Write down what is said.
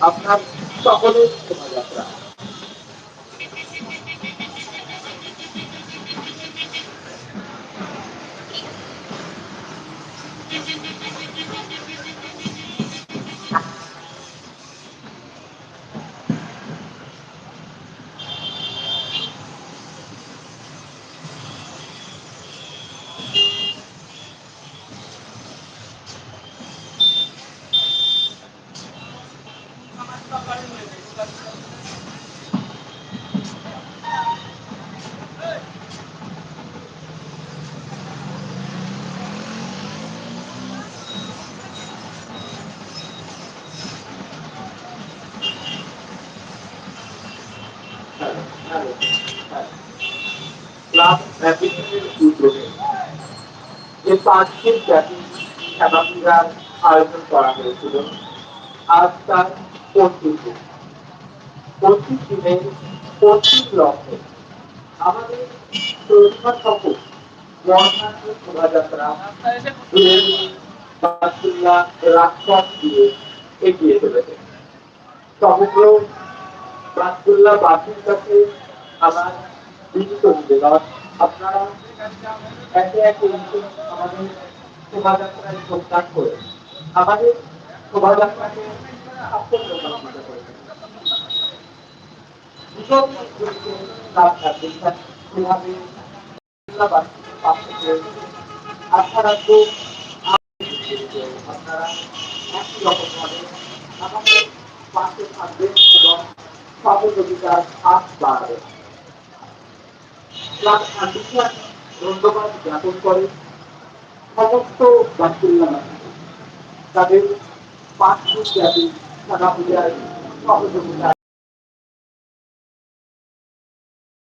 আপনার সকলের শোভাযাত্রা। ক্লাব ম্যাপিংয়ের উদ্যোগে পাঁচদিন ব্যাপী খেলাধুলার আয়োজন করা হয়েছিল। আজ তার পঁচিশ পঁচিশ দিনের পঁচিশ লক্ষ্যে আমাদের প্রতিভা সকল বর্ণাঢ্য শোভাযাত্রা বাসুল্লাহ রাজপথ দিয়ে এগিয়ে চলেছে সমগ্র বাসুল্লাহ বাসীর কাছে আমার বিনীত নিবেদন আপনারা একে একে আমাদের শোভাযাত্রায় যোগদান করে। আমাদের শোভাযাত্রাকে সাফল্যমণ্ডিত করেছেন পাশে রয়েছে আশা রাখব জ্ঞাপন করে সমস্ত বাচ্চুল্লাহকে তাদের পাঁচ দিন ব্যাপী সহযোগিতা।